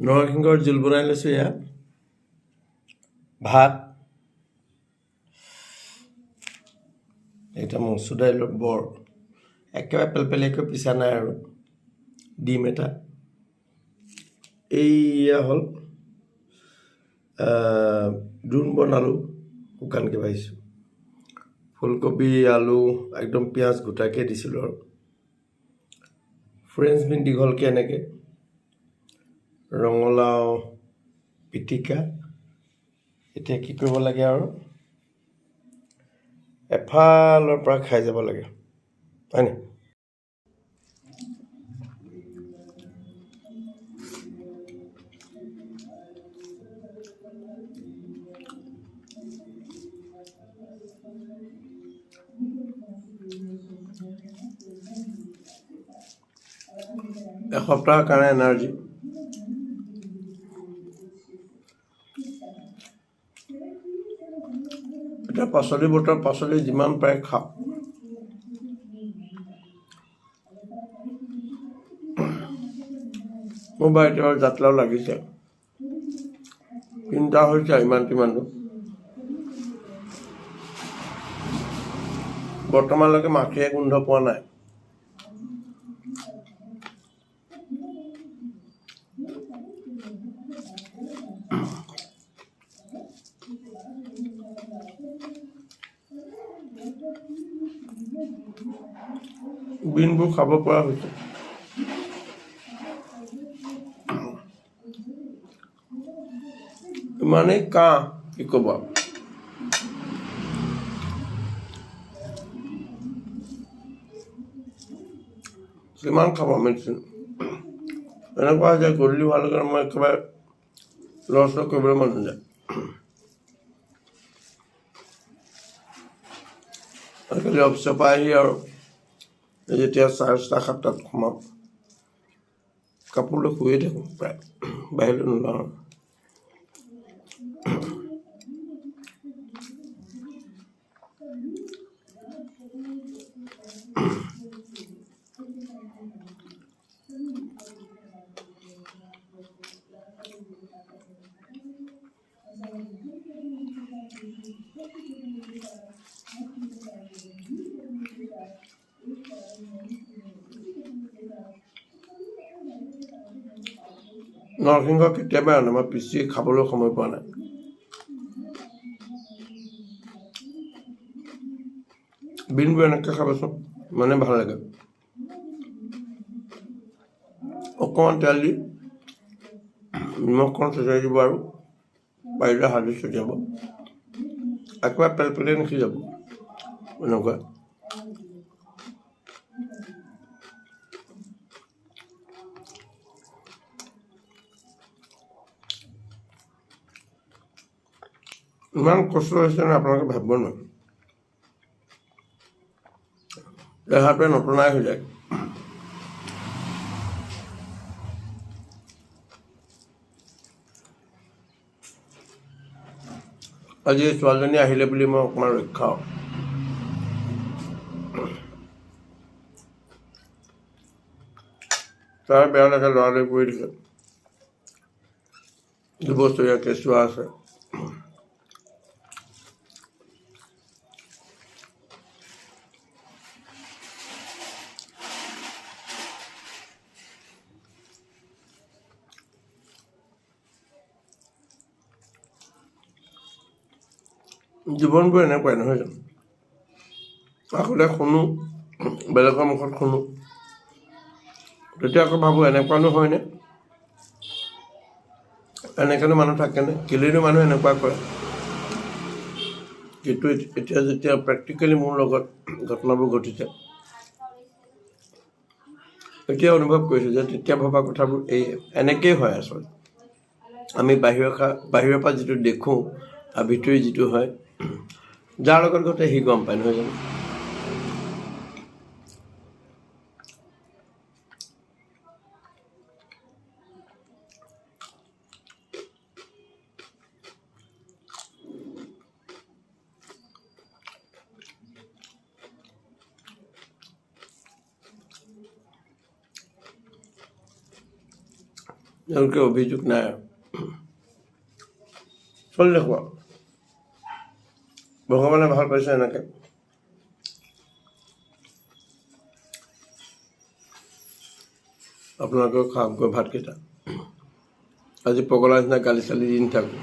নৰসিংহৰ জোল বনাই লৈছোঁ এয়া ভাত এতিয়া মচুৰ দাইলৰ বৰ একেবাৰে পেলপেলীয়াকৈ পিছা নাই আৰু। ডিম এটা। এইয়া হ'ল দ্ৰোণ বনালোঁ, শুকানকৈ ভাজিছোঁ। ফুলকবি, আলু, একদম পিঁয়াজ গোটাকৈ দিছিলোঁ আৰু। ফ্ৰেঞ্চ বিন দীঘলকৈ এনেকৈ। ৰঙালাও পিটিকা এতিয়া কি কৰিব লাগে আৰু? এফালৰ পৰা খাই যাব লাগে হয়নে এসপ্তাহৰ কাৰণে এনাৰ্জি এতিয়া পাচলি বতৰ, পাচলি যিমান পাৰে খাওক। মোৰ বাৰু এতিয়া জাতলাও লাগিছে। চিন্তা হৈছে ইমান কিমানটো বৰ্তমানলৈকে মাখিয়ে গোন্ধ পোৱা নাই। বিনবোৰ খাব পৰা হৈছে। ইমানেই কাহ, কি ক'ব। কিমান খাব মেডিচিন এনেকুৱা হৈছে গধূলি হোৱাৰ লগে মই একেবাৰে লৰচৰ কৰিবলৈ মন নাযায়। আজিকালি অফিচৰ পৰা আহি আৰু যেতিয়া চাৰে ছটা সাতটাত সোমাম কাপোৰ লৈ শুয়ে থাকোঁ প্ৰায় বাহিৰলৈ নোলাওঁ আৰু। নৰসিংহ কেতিয়াবা আনো মই পিচি খাবলৈ সময় পোৱা নাই বিনবোৰ এনেকৈ খাবচোন মানে ভাল লাগে অকণমান তেল দি নিমখখন ছটিয়াই দিব আৰু পাৰিলে হালধি ছটিয়াব একেবাৰে পেলপেলিয়াই নিসিজাব এনেকুৱা ইমান কষ্ট হৈছে নে আপোনালোকে ভাবিব নোৱাৰে। দেহাটোৱে নটনাই হৈ যায়। আজি ছোৱালীজনী আহিলে বুলি মই অকণমান ৰক্ষাও তাৰ বেয়া লাগে লৰালৰি পৰি থাকে দুবছৰীয়া কেঁচুৱা আছে। জীৱনবোৰ এনেকুৱাই নহয় জানো? আগতে শুনো বেলেগৰ মুখত শুনো। তেতিয়া আকৌ ভাবোঁ এনেকুৱানো হয়নে? এনেকেনো মানুহ থাকেনে? কেলেনো মানুহ এনেকুৱা কৰে? কিন্তু এত- এতিয়া যেতিয়া প্ৰেক্টিকেলি মোৰ লগত ঘটনাবোৰ ঘটিছে এতিয়া অনুভৱ কৰিছোঁ যে তেতিয়া ভবা কথাবোৰ এই এনেকেই হয় আচলতে। আমি বাহিৰৰ বাহিৰৰ পৰা যিটো দেখোঁ আৰু ভিতৰি যিটো হয় जार लगत घटे सी गम पाए नए जान जो अभुक ना चल देख। ভগৱানে ভালো পাইছে এনেকৈ। আপোনালোকেও খাওক গৈ ভাতকেইটা। আজি পগলা নিচিনা গালি চালি দি নাথাকোঁ